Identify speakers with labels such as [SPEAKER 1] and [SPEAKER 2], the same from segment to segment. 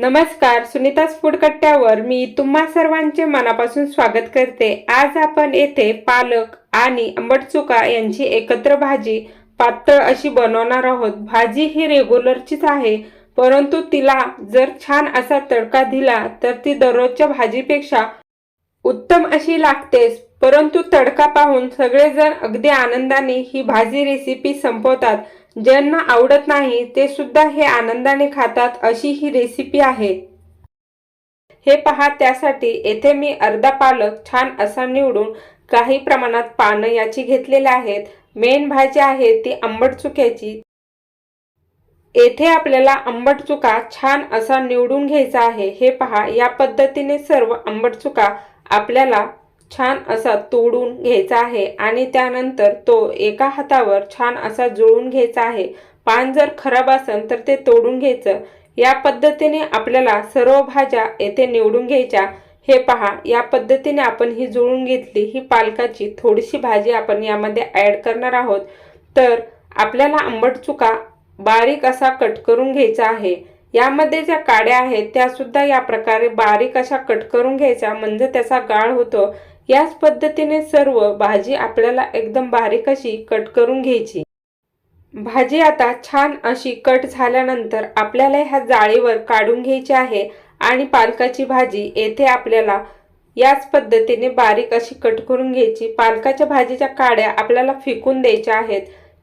[SPEAKER 1] नमस्कार सुनीताज फूड कट्ट्यावर मी तुम्हा सर्वांचे मनापासून स्वागत करते. आज आपण येथे पालक आणि आंबट चुका यांची एकत्र भाजी पातळ अशी बनवणार आहोत. भाजी ही रेग्युलरचीच आहे परंतु तिला जर छान असा तडका दिला तर ती दररोजच्या भाजीपेक्षा उत्तम अशी लागतेच. परंतु तडका पाहून सगळेजण अगदी आनंदाने ही भाजी रेसिपी संपवतात. ज्यांना आवडत नाही ते सुद्धा हे आनंदाने खातात अशी ही रेसिपी आहे. हे पहा त्यासाठी येथे मी अर्धा पालक छान असा निवडून काही प्रमाणात पानं याची घेतलेले आहेत. मेन भाजी आहे ती आंबट चुक्याची. येथे आपल्याला आंबट चुका छान असा निवडून घ्यायचा आहे. हे पहा या पद्धतीने सर्व आंबट चुका आपल्याला छान असा तोडून घ्यायचा आहे आणि त्यानंतर तो एका हातावर छान असा जुळून घ्यायचा आहे. पान जर खराब असेल तर ते तोडून घ्यायचं. या पद्धतीने आपल्याला सर्व भाज्या येथे निवडून घ्यायच्या. हे पहा या पद्धतीने आपण ही जुळून घेतली ही पालकाची थोडीशी भाजी आपण यामध्ये ॲड करणार आहोत. तर आपल्याला आंबट चुका बारीक असा कट करून घ्यायचा आहे. यामध्ये ज्या काड्या आहेत त्या सुद्धा या प्रकारे बारीक अशा कट करून घ्यायच्या. म्हणजे त्याचा गाळ होतो. याच पद्धतीने सर्व भाजी आपल्याला एकदम बारीक अशी कट करून घ्यायची. भाजी आता छान अशी कट झाल्यानंतर आपल्याला ह्या जाळीवर काढून घ्यायची आहे आणि पालकाची भाजी येथे आपल्याला याच पद्धतीने बारीक अशी कट करून घ्यायची. पालकाच्या भाजीच्या काड्या आपल्याला फेकून द्यायच्या आहेत.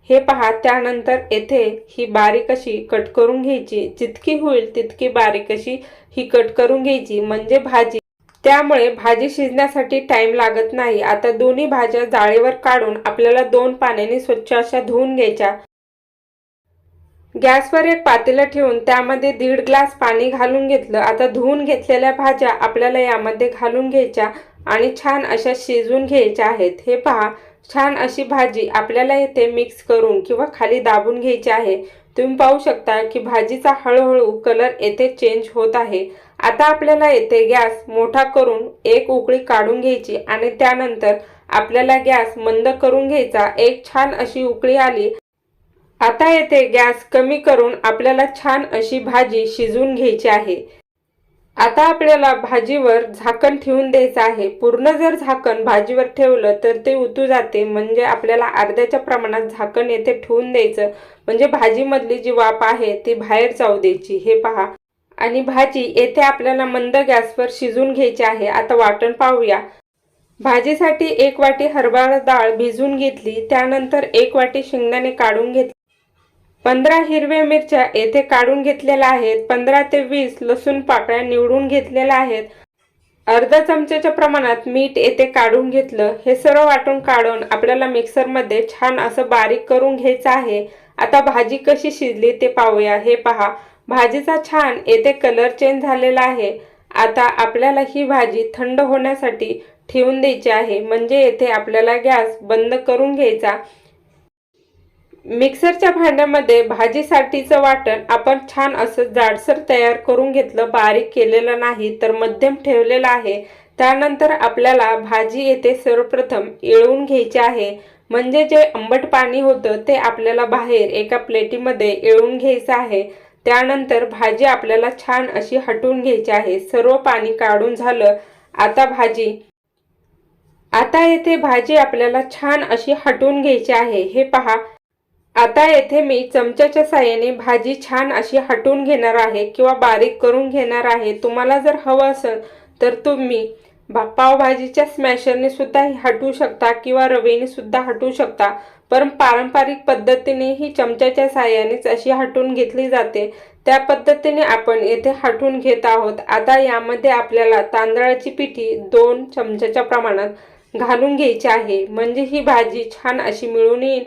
[SPEAKER 1] हे पहा त्यानंतर येथे ही बारीक अशी कट करून घ्यायची. जितकी होईल तितकी बारीक अशी ही कट करून घ्यायची. म्हणजे भाजी त्यामुळे भाजी शिजण्यासाठी टाइम लागत नाही. आता दोन्ही भाज्या जाळीवर काढून आपल्याला दोन पाण्याने स्वच्छ अशा धुवून घ्यायच्या. गॅसवर एक पातेलं ठेवून त्यामध्ये दीड ग्लास पाणी घालून घेतलं. आता धुवून घेतलेल्या भाज्या आपल्याला यामध्ये घालून घ्यायच्या आणि छान अशा शिजून घ्यायच्या आहेत. हे पहा छान अशी भाजी आपल्याला येथे मिक्स करून किंवा खाली दाबून घ्यायची आहे. तुम्ही पाहू शकता की भाजीचा हळूहळू कलर येथे चेंज होत आहे. आता आपल्याला येथे गॅस मोठा करून एक उकळी काढून घ्यायची आणि त्यानंतर आपल्याला गॅस मंद करून घ्यायचा. एक छान अशी उकळी आली. आता येथे गॅस कमी करून आपल्याला छान अशी भाजी शिजवून घ्यायची आहे. आता आपल्याला भाजीवर झाकण ठेवून द्यायचं आहे. पूर्ण जर झाकण भाजीवर ठेवलं तर ते उतू जाते. म्हणजे आपल्याला अर्ध्याच्या प्रमाणात झाकण येथे ठेवून द्यायचं. म्हणजे भाजीमधली जी वाफ आहे ती बाहेर जाऊ द्यायची. हे पहा. आणि भाजी येथे आपल्याला मंद गॅसवर शिजून घ्यायची आहे. आता वाटण पाहूया. भाजीसाठी एक वाटी हरभरा डाळ भिजून घेतली. त्यानंतर एक वाटी शेंगदाणे काढून घेतली. पंधरा हिरव्या मिरच्या येथे काढून घेतलेल्या आहेत. पंधरा ते वीस लसूण पाकळ्या निवडून घेतलेल्या आहेत. अर्धा चमच्याच्या प्रमाणात मीठ येथे काढून घेतलं. हे सर्व वाटून काढून आपल्याला मिक्सरमध्ये छान असं बारीक करून घ्यायचं आहे. आता भाजी कशी शिजली ते पाहूया. हे पहा. भाजीचा छान येथे कलर चेंज झालेला आहे. आता आपल्याला ही भाजी थंड होण्यासाठी ठेवून द्यायची आहे. म्हणजे येथे आपल्याला गॅस बंद करून घ्यायचा. मिक्सरच्या भांड्यामध्ये भाजीसाठीचं वाटण आपण छान असं जाडसर तयार करून घेतलं बारीक केलेलं नाही तर मध्यम ठेवलेलं आहे. त्यानंतर आपल्याला भाजी येथे सर्वप्रथम येळवून घ्यायची आहे. म्हणजे जे आंबट पाणी होतं ते आपल्याला बाहेर एका प्लेटीमध्ये येळून घ्यायचं आहे. त्यानंतर भाजी आपल्याला छान अशी हटवून घ्यायची आहे. सर्व पाणी काढून झालं. आता भाजी. आता येथे भाजी आपल्याला छान अशी हटवून घ्यायची आहे. हे पहा. आता येथे मी चमच्याच्या साहाय्याने भाजी छान अशी हटवून घेणार आहे किंवा बारीक करून घेणार आहे. तुम्हाला जर हवं असेल तर तुम्ही भा पावभाजीच्या स्मॅशरने सुद्धा ही हटवू शकता किंवा रवेने सुद्धा हटवू शकता. पण पारंपरिक पद्धतीने ही चमच्याच्या साहाय्यानेच अशी हटवून घेतली जाते. त्या पद्धतीने आपण येथे हटवून घेत आहोत. आता यामध्ये आपल्याला तांदळाची पिठी दोन चमच्याच्या प्रमाणात घालून घ्यायची आहे. म्हणजे ही भाजी छान अशी मिळून येईल.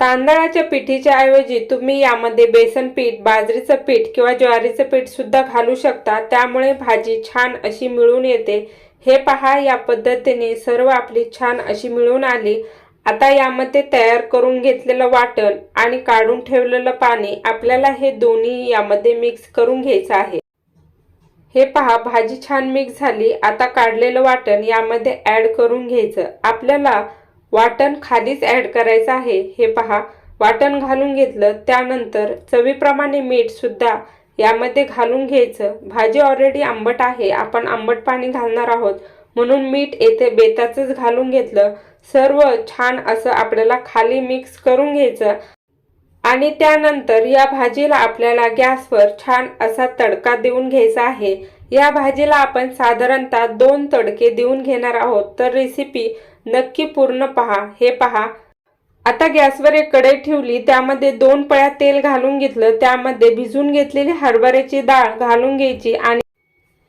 [SPEAKER 1] तांदळाच्या पिठीच्या ऐवजी तुम्ही यामध्ये बेसन पीठ बाजरीचं पीठ किंवा ज्वारीचं पीठ सुद्धा घालू शकता. त्यामुळे भाजी छान अशी मिळून येते. हे पहा या पद्धतीने सर्व आपली छान अशी मिळून आली. आता यामध्ये तयार करून घेतलेलं वाटण आणि काढून ठेवलेलं पाणी आपल्याला हे दोन्ही यामध्ये मिक्स करून घ्यायचं आहे. हे पहा भाजी छान मिक्स झाली. आता काढलेलं वाटण यामध्ये ॲड करून घ्यायचं. आपल्याला वाटण खालीच ॲड करायचं आहे. हे पहा. वाटण घालून घेतलं. त्यानंतर चवीप्रमाणे मीठ सुद्धा यामध्ये घालून घ्यायचं. भाजी ऑलरेडी आंबट आहे. आपण आंबट पाणी घालणार आहोत. म्हणून मीठ येथे बेताचंच घालून घेतलं. सर्व छान असं आपल्याला खाली मिक्स करून घ्यायचं. आणि त्यानंतर या भाजीला आपल्याला गॅसवर छान असा तडका देऊन घ्यायचा आहे. या भाजीला आपण साधारणतः दोन तडके देऊन घेणार आहोत. तर रेसिपी नक्की पूर्ण पहा. हे पहा. आता गॅसवर एक कढई ठेवली. त्यामध्ये दोन पळ्या तेल घालून घेतलं. त्यामध्ये भिजून घेतलेली हरभऱ्याची डाळ घालून घ्यायची आणि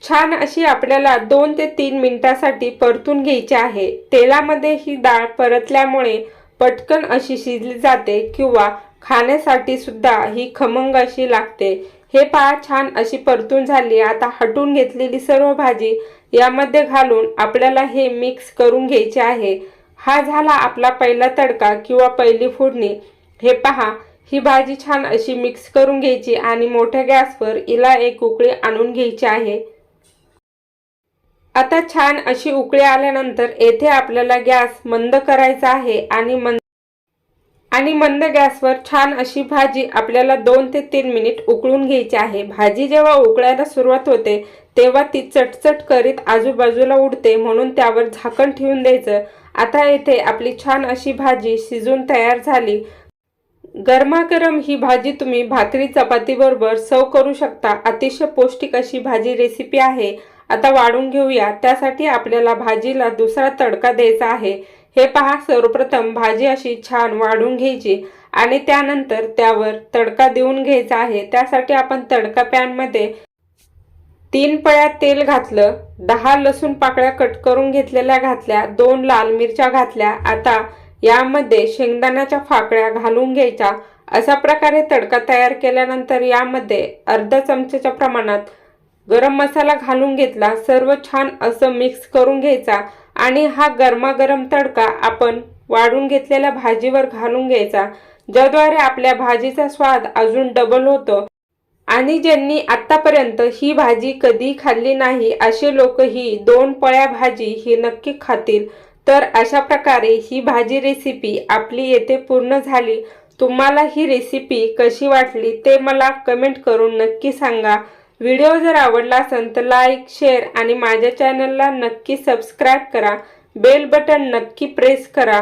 [SPEAKER 1] छान अशी आपल्याला दोन ते तीन मिनिटासाठी परतून घ्यायची आहे. तेलामध्ये ही डाळ परतल्यामुळे पटकन अशी शिजली जाते किंवा खाण्यासाठी सुद्धा ही खमंग अशी लागते. हे पहा छान अशी परतून झाली. आता हटून घेतलेली सर्व भाजी यामध्ये घालून आपल्याला हे मिक्स करून घ्यायचे आहे. हा झाला आपला पहिला तडका किंवा पहिली फोडणी. हे पहा ही भाजी छान अशी मिक्स करून घ्यायची आणि मोठ्या गॅसवर हिला एक उकळी आणून घ्यायची आहे. आता छान अशी उकळी आल्यानंतर येथे आपल्याला गॅस मंद करायचा आहे आणि मंद आणि मंद गॅसवर छान अशी भाजी आपल्याला दोन ते तीन मिनिट उकळून घ्यायची आहे. भाजी जेव्हा उकळायला सुरुवात होते तेव्हा ती चटचट करीत आजूबाजूला उडते म्हणून त्यावर झाकण ठेवून द्यायचं. आता येथे आपली छान अशी भाजी शिजून तयार झाली. गरमागरम ही भाजी तुम्ही भाकरी चपातीबरोबर सर्व करू शकता. अतिशय पौष्टिक अशी भाजी रेसिपी आहे. आता वाढून घेऊया. त्यासाठी आपल्याला भाजीला दुसरा तडका द्यायचा आहे. हे पहा सर्वप्रथम भाजी अशी छान वाढून घ्यायची आणि त्यानंतर त्यावर तडका देऊन घ्यायचा आहे. त्यासाठी आपण तडका पॅनमध्ये तीन पळ्या तेल घातलं दहा लसूण पाकळ्या कट करून घेतलेल्या घातल्या दोन लाल मिरच्या घातल्या आता यामध्ये शेंगदाण्याच्या फाकळ्या घालून घ्यायच्या. अशा प्रकारे तडका तयार केल्यानंतर यामध्ये अर्धा चमच्याच्या प्रमाणात गरम मसाला घालून घेतला. सर्व छान असं मिक्स करून घ्यायचा आणि हा गरमागरम तडका आपण वाढून घेतलेल्या भाजीवर घालून घ्यायचा. ज्याद्वारे आपल्या भाजीचा स्वाद अजून डबल होतो. आणि ज्यांनी आतापर्यंत ही भाजी कधी खाल्ली नाही असे लोक ही दोन पळ्या भाजी ही नक्की खातील. तर अशा प्रकारे ही भाजी रेसिपी आपली येथे पूर्ण झाली. तुम्हाला ही रेसिपी कशी वाटली ते मला कमेंट करून नक्की सांगा. व्हिडिओ जर आवडला असेल तर लाईक शेअर आणि माझ्या चॅनलला नक्की सबस्क्राईब करा. बेल बटन नक्की प्रेस करा.